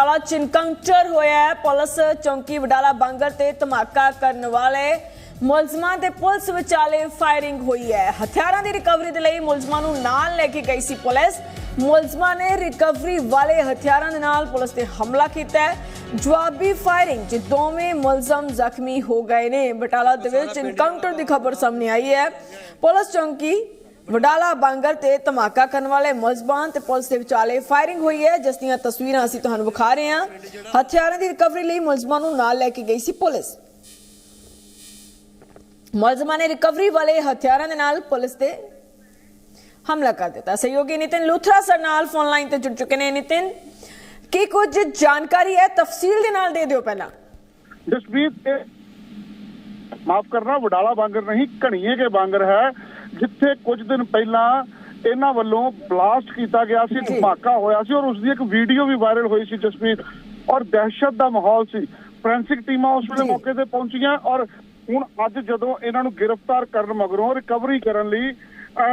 ਵਾਲਾ ਚਿੰਕੰਚਰ ਹੋਇਆ ਹੈ। ਪੁਲਿਸ ਚੌਂਕੀ ਵਡਾਲਾ ਬਾਂਗਰ ਤੇ ਧਮਾਕਾ ਕਰਨ ਵਾਲੇ ਮੁਲਜ਼ਮਾਂ ਤੇ ਪੁਲਿਸ ਵਿਚਾਲੇ ਫਾਇਰਿੰਗ ਹੋਈ ਹੈ। ਹਥਿਆਰਾਂ ਦੀ ਰਿਕਵਰੀ ਦੇ ਲਈ ਮੁਲਜ਼ਮਾਂ ਨੂੰ ਨਾਲ ਲੈ ਕੇ ਗਈ ਸੀ ਪੁਲਿਸ। ਮੁਲਜ਼ਮਾਂ ਨੇ ਰਿਕਵਰੀ ਵਾਲੇ ਹਥਿਆਰਾਂ ਦੇ ਨਾਲ ਪੁਲਿਸ ਤੇ ਹਮਲਾ ਕੀਤਾ ਹੈ। ਜਵਾਬੀ ਫਾਇਰਿੰਗ 'ਚ ਦੋਵੇਂ ਮੁਲਜ਼ਮ ਜ਼ਖਮੀ ਹੋ ਗਏ ਨੇ। ਬਟਾਲਾ ਦੇ ਵਿੱਚ ਇਨਕਾਊਂਟਰ ਦੀ ਖਬਰ ਸਾਹਮਣੇ ਆਈ ਹੈ। ਪੁਲਿਸ ਚੌਂਕੀ ਵਡਾਲਾ ਬਾਂਗਰ ਤੇ ਧਮਾਕਾ ਕਰਨ ਵਾਲੇ ਮੁਲਜ਼ਮਾਂ ਤੇ ਪੁਲਿਸ ਦੇ ਵਿਚਾਲੇ ਫਾਇਰਿੰਗ ਹੋਈ ਹੈ, ਜਿਸ ਦੀਆਂ ਤਸਵੀਰਾਂ ਅਸੀਂ ਤੁਹਾਨੂੰ ਵਿਖਾ ਰਹੇ ਹਾਂ। ਹਥਿਆਰਾਂ ਦੀ ਰਿਕਵਰੀ ਲਈ ਮੁਲਜ਼ਮਾਂ ਨੂੰ ਨਾਲ ਲੈ ਕੇ ਗਈ ਸੀ ਪੁਲਿਸ। ਮੁਲਜ਼ਮਾਂ ਨੇ ਰਿਕਵਰੀ ਵਾਲੇ ਹਥਿਆਰਾਂ ਦੇ ਨਾਲ ਪੁਲਿਸ ਤੇ ਹਮਲਾ ਕਰ ਦਿੱਤਾ। ਸਹਿਯੋਗੀ ਨਿਤਿਨ ਲੂਥਰਾ ਸਰ ਨਾਲ ਫੋਨ ਲਾਈਨ ਤੇ ਜੁੜ ਚੁੱਕੇ ਨੇ। ਨਿਤਿਨ, ਕੀ ਕੁਝ ਜਾਣਕਾਰੀ ਹੈ? ਤਫਸੀਲ ਦੇ ਨਾਲ ਦੇ ਦਿਓ ਪਹਿਲਾਂ। ਜਸਪੀਤ ਮਾਫ ਕਰਨਾ, ਵਡਾਲਾ ਬਾਂਗਰ ਨਹੀਂ, ਘਣੀਏ ਕੇ ਬਾਂਗਰ ਹੈ। ਜਿੱਥੇ ਕੁਝ ਦਿਨ ਪਹਿਲਾਂ ਇਹਨਾਂ ਵੱਲੋਂ ਬਲਾਸਟ ਕੀਤਾ ਗਿਆ ਸੀ। ਧਮਾਕਾ ਹੋਇਆ ਸੀ ਔਰ ਉਸ ਦੀ ਇੱਕ ਵੀਡੀਓ ਵੀ ਵਾਇਰਲ ਹੋਈ ਸੀ ਜਸਪੀਤ ਔਰ ਦਹਿਸ਼ਤ ਦਾ ਮਾਹੌਲ ਸੀ ਫੋਰੈਂਸਿਕ ਟੀਮਾਂ ਉਸ ਵੇਲੇ। ਮੌਕੇ ਤੇ ਪਹੁੰਚੀਆਂ ਔਰ ਹੁਣ ਅੱਜ ਜਦੋਂ ਇਹਨਾਂ ਨੂੰ ਗ੍ਰਿਫਤਾਰ ਕਰਨ ਮਗਰੋਂ ਰਿਕਵਰੀ ਕਰਨ ਲਈ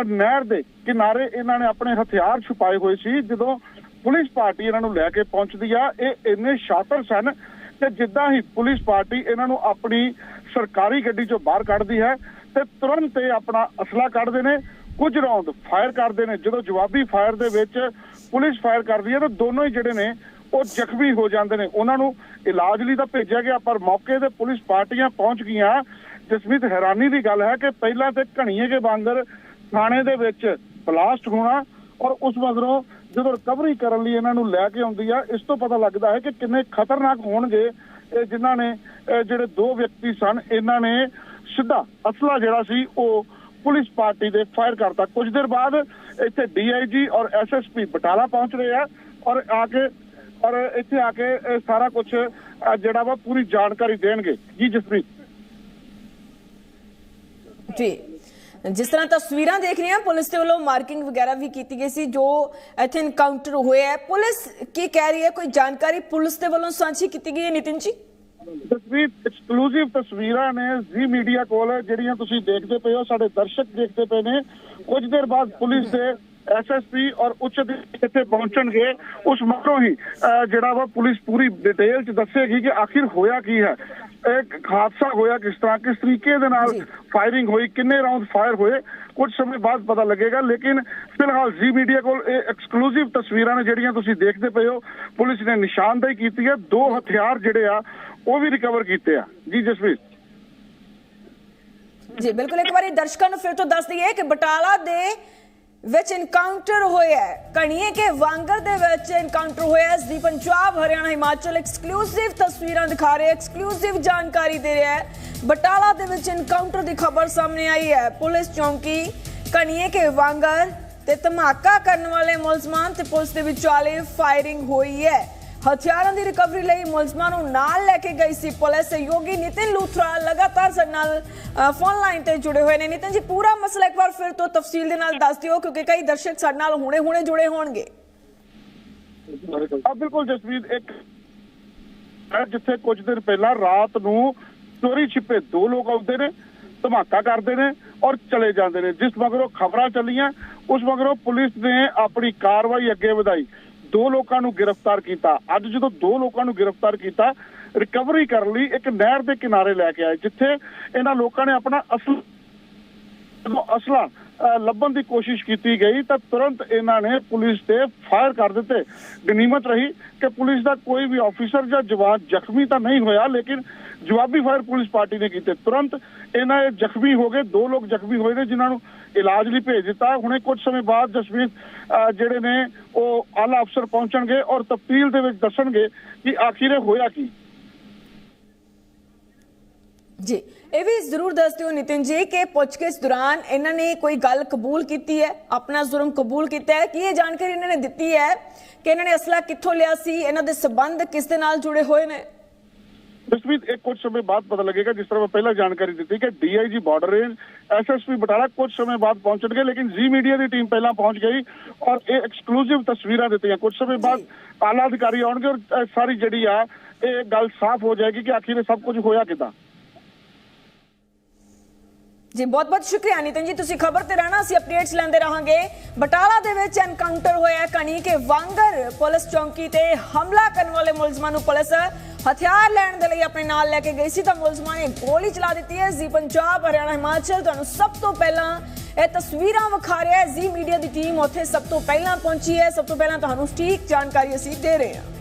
ਨਹਿਰ ਦੇ ਕਿਨਾਰੇ ਇਹਨਾਂ ਨੇ ਆਪਣੇ ਹਥਿਆਰ ਛੁਪਾਏ ਹੋਏ ਸੀ ਜਦੋਂ ਪੁਲਿਸ ਪਾਰਟੀ ਇਹਨਾਂ ਨੂੰ ਲੈ ਕੇ ਪਹੁੰਚਦੀ ਆ ਇਹ ਇੰਨੇ ਸ਼ਾਤਰ ਸਨ ਤੇ ਜਿੱਦਾਂ ਹੀ ਪੁਲਿਸ ਪਾਰਟੀ ਇਹਨਾਂ ਨੂੰ ਆਪਣੀ ਸਰਕਾਰੀ ਗੱਡੀ ਚੋਂ ਬਾਹਰ ਕੱਢਦੀ ਹੈ ਤੇ ਤੁਰੰਤ ਇਹ ਆਪਣਾ ਅਸਲਾ ਕੱਢਦੇ ਨੇ। ਕੁਝ ਰੌਂਦ ਫਾਇਰ ਕਰਦੇ ਨੇ। ਜਦੋਂ ਜਵਾਬੀ ਫਾਇਰ ਦੇ ਵਿੱਚ ਪੁਲਿਸ ਫਾਇਰ ਕਰਦੀ ਹੈ ਤਾਂ ਦੋਨੋਂ ਹੀ ਜਿਹੜੇ ਨੇ, ਉਹ ਜ਼ਖਮੀ ਹੋ ਜਾਂਦੇ ਨੇ। ਉਹਨਾਂ ਨੂੰ ਇਲਾਜ ਲਈ ਤਾਂ ਭੇਜਿਆ ਗਿਆ, ਪਰ ਮੌਕੇ ਤੇ ਪੁਲਿਸ ਪਾਰਟੀਆਂ ਪਹੁੰਚ ਗਈਆਂ। ਜਸਮੀਤ ਹੈਰਾਨੀ ਦੀ ਗੱਲ ਹੈ ਕਿ ਪਹਿਲਾਂ ਤੇ ਘਣੀਏ ਕੇ ਬਾਂਦਰ ਥਾਣੇ ਦੇ ਵਿੱਚ ਬਲਾਸਟ ਹੋਣਾ ਔਰ ਉਸ ਮਗਰੋਂ ਜਦੋਂ ਰਿਕਵਰੀ ਕਰਨ ਲਈ ਇਹਨਾਂ ਨੂੰ ਲੈ ਕੇ ਆਉਂਦੀ ਆ, ਇਸ ਤੋਂ ਪਤਾ ਲੱਗਦਾ ਹੈ ਕਿ ਕਿੰਨੇ ਖਤਰਨਾਕ ਹੋਣਗੇ। ਇਹ ਜਿਨ੍ਹਾਂ ਨੇ ਜਿਹੜੇ ਦੋ ਵਿਅਕਤੀ ਸਨ, ਇਹਨਾਂ ਨੇ ਸਿੱਧਾ ਅਸਲਾ ਜਿਹੜਾ ਸੀ, ਉਹ ਪੁਲਿਸ ਪਾਰਟੀ ਦੇ ਫਾਇਰ ਕਰਤਾ। ਕੁਝ ਦੇਰ ਬਾਅਦ ਇੱਥੇ ਡੀਆਈਜੀ ਔਰ ਐਸਐਸਪੀ ਬਟਾਲਾ ਪਹੁੰਚ ਰਹੇ ਆ ਔਰ ਆ ਕੇ, ਔਰ ਇੱਥੇ ਆ ਕੇ ਸਾਰਾ ਕੁਝ ਜਿਹੜਾ ਵਾ ਪੂਰੀ ਜਾਣਕਾਰੀ ਦੇਣਗੇ। ਜੀ, ਜਸਪ੍ਰੀਤ। ਜੀ। ਜਿਸ ਤਰ੍ਹਾਂ ਤਸਵੀਰਾਂ ਦੇਖ ਰਹੇ ਹਾਂ, ਪੁਲਿਸ ਦੇ ਵੱਲੋਂ ਮਾਰਕਿੰਗ ਵਗੈਰਾ ਵੀ ਕੀਤੀ ਗਈ ਸੀ, ਜੋ ਇੱਥੇ ਇਨਕਾਊਂਟਰ ਹੋਇਆ ਹੈ ਪੁਲਿਸ ਕੀ ਕਹਿ ਰਹੀ ਹੈ? ਕੋਈ ਜਾਣਕਾਰੀ ਪੁਲਿਸ ਦੇ ਵੱਲੋਂ ਸਾਂਝੀ ਕੀਤੀ ਗਈ ਹੈ, ਨਿਤਿਨ ਜੀ? ਤਸਵੀਰ ਐਕਸਕਲੂਸਿਵ ਤਸਵੀਰਾਂ ਨੇ ਜ਼ੀ ਮੀਡੀਆ ਕੋਲ, ਜਿਹੜੀਆਂ ਤੁਸੀਂ ਦੇਖਦੇ ਪਏ ਹੋ, ਸਾਡੇ ਦਰਸ਼ਕ ਦੇਖਦੇ ਪਏ ਨੇ। ਕੁਝ ਦੇਰ ਬਾਅਦ ਪੁਲਿਸ ਦੇ ਐਸਐਸਪੀ ਔਰ ਉੱਚ ਅਧਿਕਾਰੀ ਇੱਥੇ ਪਹੁੰਚਣਗੇ ਉਸ ਮਗਰੋਂ ਹੀ ਜਿਹੜਾ ਵਾ ਪੁਲਿਸ ਪੂਰੀ ਡਿਟੇਲ ਚ ਦੱਸੇਗੀ ਕਿ ਆਖਿਰ ਹੋਇਆ ਕੀ ਹੈ। ਇੱਕ ਹਾਦਸਾ ਹੋਇਆ ਕਿਸ ਤਰ੍ਹਾਂ ਕਿਸ ਤਰੀਕੇ ਦੇ ਨਾਲ। ਫਾਇਰਿੰਗ ਹੋਈ ਕਿੰਨੇ ਰਾਉਂਡ ਫਾਇਰ ਹੋਏ ਕੁਝ ਸਮੇਂ ਬਾਅਦ ਪਤਾ ਲੱਗੇਗਾ ਲੇਕਿਨ ਫਿਲਹਾਲ ਜ਼ੀ ਮੀਡੀਆ ਕੋਲ ਇਹ ਐਕਸਕਲੂਸਿਵ ਤਸਵੀਰਾਂ ਨੇ ਜਿਹੜੀਆਂ ਤੁਸੀਂ ਦੇਖਦੇ ਪਏ ਹੋ। ਪੁਲਿਸ ਨੇ ਨਿਸ਼ਾਨਦੇਹੀ ਕੀਤੀ ਹੈ ਦੋ ਹਥਿਆਰ ਜਿਹੜੇ ਆ ਉਹ ਵੀ ਰਿਕਵਰ ਕੀਤੇ ਆ। ਜੀ ਜਸਵੀਰ। ਜੀ ਬਿਲਕੁਲ ਇੱਕ ਵਾਰੀ ਦਰਸ਼ਕਾਂ ਨੂੰ ਫਿਰ ਤੋਂ ਦੱਸ ਦਈਏ ਕਿ ਬਟਾਲਾ ਦੇ ਵਿੱਚ ਇਨਕਾਊਂਟਰ ਹੋਇਆ ਹੈ। ਕਣੀਏ ਕੇ ਵਾਂਗਰ ਦੇ ਵਿੱਚ ਇਨਕਾਊਂਟਰ ਹੋਇਆ ਹੈ। ਜੀ ਪੰਜਾਬ, ਹਰਿਆਣਾ, ਹਿਮਾਚਲ ਐਕਸਕਲੂਸਿਵ ਤਸਵੀਰਾਂ ਦਿਖਾ ਰਿਹਾ ਐਕਸਕਲੂਸਿਵ ਜਾਣਕਾਰੀ ਦੇ ਰਿਹਾ ਹੈ। ਬਟਾਲਾ ਦੇ ਵਿੱਚ ਇਨਕਾਊਂਟਰ ਦੀ ਖਬਰ ਸਾਹਮਣੇ ਆਈ ਹੈ। ਪੁਲਿਸ ਚੌਂਕੀ ਕਣੀਏ ਕੇ ਵਾਂਗਰ ਤੇ ਧਮਾਕਾ ਕਰਨ ਵਾਲੇ ਮੁਲਜ਼ਮਾਨ ਤੇ ਪੁਲਿਸ ਦੇ ਵਿਚਾਲੇ ਫਾਇਰਿੰਗ ਹੋਈ ਹੈ। ਹਥਿਆਰਾਂ ਦੀ ਰਿਕਵਰੀ ਲਈ ਮੁਲਜ਼ਮਾਂ ਨੂੰ ਨਾਲ ਲੈ ਕੇ ਗਈ ਸੀ ਪੁਲਿਸ। ਸਹਿਯੋਗੀ ਨਿਤਿਨ ਲੂਥਰਾ ਲਗਾਤਾਰ ਸਾਡੇ ਨਾਲ ਫੋਨ ਲਾਈਨ ਤੇ ਜੁੜੇ ਹੋਏ ਨੇ। ਨਿਤਿਨ ਜੀ, ਪੂਰਾ ਮਸਲਾ ਇੱਕ ਵਾਰ ਫਿਰ ਤੋਂ ਤਫਸੀਲ ਦੇ ਨਾਲ ਦੱਸ ਦਿਓ, ਕਿਉਂਕਿ ਕਈ ਦਰਸ਼ਕ ਸਾਡੇ ਨਾਲ ਹੁਣੇ-ਹੁਣੇ ਜੁੜੇ ਹੋਣਗੇ। ਆ ਬਿਲਕੁਲ ਜਸਵੀਰ, ਇੱਕ ਜਿੱਥੇ ਕੁਝ ਦਿਨ ਪਹਿਲਾਂ ਰਾਤ ਨੂੰ ਚੋਰੀ ਛਿਪੇ ਦੋ ਲੋਕ ਆਉਂਦੇ ਨੇ, ਧਮਾਕਾ ਕਰਦੇ ਨੇ ਔਰ ਚਲੇ ਜਾਂਦੇ ਨੇ। ਜਿਸ ਮਗਰੋਂ ਖਬਰਾਂ ਚੱਲੀਆਂ, ਉਸ ਮਗਰੋਂ ਪੁਲਿਸ ਨੇ ਆਪਣੀ ਕਾਰਵਾਈ ਅੱਗੇ ਵਧਾਈ। ਦੋ ਲੋਕਾਂ ਨੂੰ ਗ੍ਰਿਫਤਾਰ ਕੀਤਾ। ਅੱਜ ਜਦੋਂ ਦੋ ਲੋਕਾਂ ਨੂੰ ਗ੍ਰਿਫਤਾਰ ਕੀਤਾ ਰਿਕਵਰੀ ਕਰਨ ਲਈ ਇੱਕ ਨਹਿਰ ਦੇ ਕਿਨਾਰੇ ਲੈ ਕੇ ਆਏ, ਜਿੱਥੇ ਇਹਨਾਂ ਲੋਕਾਂ ਨੇ ਆਪਣਾ ਅਸਲ ਅਸਲਾ ਅਹ, ਲੱਭਣ ਦੀ ਕੋਸ਼ਿਸ਼ ਕੀਤੀ ਗਈ ਤਾਂ ਤੁਰੰਤ ਇਹਨਾਂ ਨੇ ਪੁਲਿਸ ਤੇ ਫਾਇਰ ਕਰ ਦਿੱਤੇ। ਗਨੀਮਤ ਰਹੀ ਕਿ ਪੁਲਿਸ ਦਾ ਕੋਈ ਵੀ ਆਫੀਸਰ ਜਾਂ ਜਵਾਨ ਜ਼ਖਮੀ ਤਾਂ ਨਹੀਂ ਹੋਇਆ ਲੇਕਿਨ ਜਵਾਬੀ ਫਾਇਰ ਪੁਲਿਸ ਪਾਰਟੀ ਨੇ ਕੀਤੇ। ਤੁਰੰਤ ਇਹਨਾਂ ਇਹ ਜ਼ਖਮੀ ਹੋ ਗਏ ਦੋ ਲੋਕ ਜ਼ਖਮੀ ਹੋਏ ਨੇ ਜਿਨ੍ਹਾਂ ਨੂੰ ਇਲਾਜ ਲਈ ਭੇਜ ਦਿੱਤਾ। ਹੁਣੇ ਕੁਝ ਸਮੇਂ ਬਾਅਦ ਜਸਵੀਰ ਅਹ, ਜਿਹੜੇ ਨੇ ਉਹ ਆਲਾ ਅਫਸਰ ਪਹੁੰਚਣਗੇ ਔਰ ਤਫਤੀਲ ਦੇ ਵਿੱਚ ਦੱਸਣਗੇ ਕਿ ਆਖਿਰ ਇਹ ਹੋਇਆ ਕੀ। ਜੀ ਇਹ ਵੀ ਜ਼ਰੂਰ ਦੱਸ ਦਿਓ ਨਿਤਿਨ ਜੀ ਕਿ ਪੁੱਛਗਿੱਛ ਦੌਰਾਨ ਇਹਨਾਂ ਨੇ ਕੋਈ ਗੱਲ ਕਬੂਲ ਕੀਤੀ ਹੈ? ਆਪਣਾ ਜ਼ੁਰਮ ਕਬੂਲ ਕੀਤਾ ਹੈ? ਕਿ ਇਹ ਜਾਣਕਾਰੀ ਇਹਨਾਂ ਨੇ ਦਿੱਤੀ ਹੈ ਕਿ ਇਹਨਾਂ ਨੇ ਅਸਲਾ ਕਿੱਥੋਂ ਲਿਆ ਸੀ? ਇਹਨਾਂ ਦੇ ਸਬੰਧ ਕਿਸ ਦੇ ਨਾਲ ਜੁੜੇ ਹੋਏ ਨੇ? ਜਸਵੀਰ ਇੱਕ ਕੁਝ ਸਮੇਂ ਬਾਅਦ ਪਤਾ ਲੱਗੇਗਾ ਜਿਸ ਤਰ੍ਹਾਂ ਮੈਂ ਪਹਿਲਾਂ ਜਾਣਕਾਰੀ ਦਿੱਤੀ ਕਿ DIG border range SSP Batala ਕੁਝ ਸਮੇਂ ਬਾਅਦ ਪਹੁੰਚਣਗੇ ਲੇਕਿਨ ਜ਼ੀ ਮੀਡੀਆ ਦੀ ਟੀਮ ਪਹਿਲਾਂ ਪਹੁੰਚ ਗਈ ਔਰ ਇਹ ਐਕਸਕਲੂਸਿਵ ਤਸਵੀਰਾਂ ਦਿੱਤੀਆਂ। ਕੁਝ ਸਮੇਂ ਬਾਅਦ ਆਲਾ ਅਧਿਕਾਰੀ ਆਉਣਗੇ ਔਰ ਸਾਰੀ ਜਿਹੜੀ ਆ ਇਹ ਗੱਲ ਸਾਫ਼ ਹੋ ਜਾਏਗੀ ਕਿ ਆਖਿਰ ਇਹ ਸਭ ਕੁਝ ਹੋਇਆ ਕਿਦਾਂ। ਜੀ ਬਹੁਤ ਬਹੁਤ ਸ਼ੁਕਰੀਆ, ਨਿਤਨ ਜੀ। ਤੁਸੀਂ ਖਬਰ ਤੇ ਰਹਿਣਾ, ਅਸੀਂ ਅਪਡੇਟਸ ਲੈਂਦੇ ਰਹਾਂਗੇ। ਬਟਾਲਾ ਦੇ ਵਿੱਚ ਐਨਕਾਊਂਟਰ ਹੋਇਆ ਕਣੀ ਕੇ ਵਾਂਗਰ ਪੁਲਿਸ ਚੌਂਕੀ ਤੇ ਹਮਲਾ ਕਰਨ ਵਾਲੇ ਮੁਲਜ਼ਮਾਂ ਨੂੰ ਪੁਲਿਸ ਹਥਿਆਰ ਲੈਣ ਦੇ ਲਈ ਆਪਣੇ ਨਾਲ ਲੈ ਕੇ ਗਈ ਸੀ। ਤਾਂ ਮੁਲਜ਼ਮਾਂ ਨੇ ਗੋਲੀ ਚਲਾ ਦਿੱਤੀ ਹੈ। ਜੀ ਪੰਜਾਬ, ਹਰਿਆਣਾ, ਹਿਮਾਚਲ, ਤੁਹਾਨੂੰ ਸਭ ਤੋਂ ਪਹਿਲਾਂ ਇਹ ਤਸਵੀਰਾਂ ਵਿਖਾ ਰਿਹਾ ਹੈ। ਜੀ ਮੀਡੀਆ ਦੀ ਟੀਮ ਉੱਥੇ ਸਭ ਤੋਂ ਪਹਿਲਾਂ ਪਹੁੰਚੀ ਹੈ। ਸਭ ਤੋਂ ਪਹਿਲਾਂ ਤੁਹਾਨੂੰ ਸਟੀਕ ਜਾਣਕਾਰੀ ਅਸੀਂ ਦੇ ਰਹੇ ਹਾਂ।